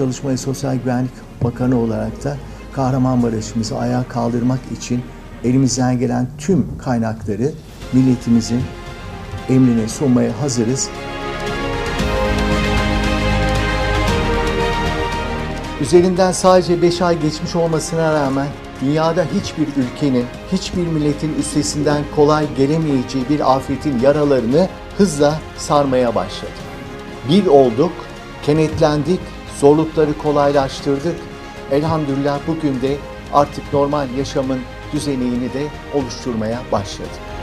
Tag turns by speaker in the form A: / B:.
A: Çalışma ve Sosyal Güvenlik Bakanı olarak da Kahramanmaraş'ımızı ayağa kaldırmak için elimizden gelen tüm kaynakları milletimizin emrine sunmaya hazırız. Üzerinden sadece 5 ay geçmiş olmasına rağmen dünyada hiçbir ülkenin, hiçbir milletin üstesinden kolay gelemeyeceği bir afetin yaralarını hızla sarmaya başladı. Bir olduk, kenetlendik, zorlukları kolaylaştırdık. Elhamdülillah bugün de artık normal yaşamın düzenini de oluşturmaya başladık.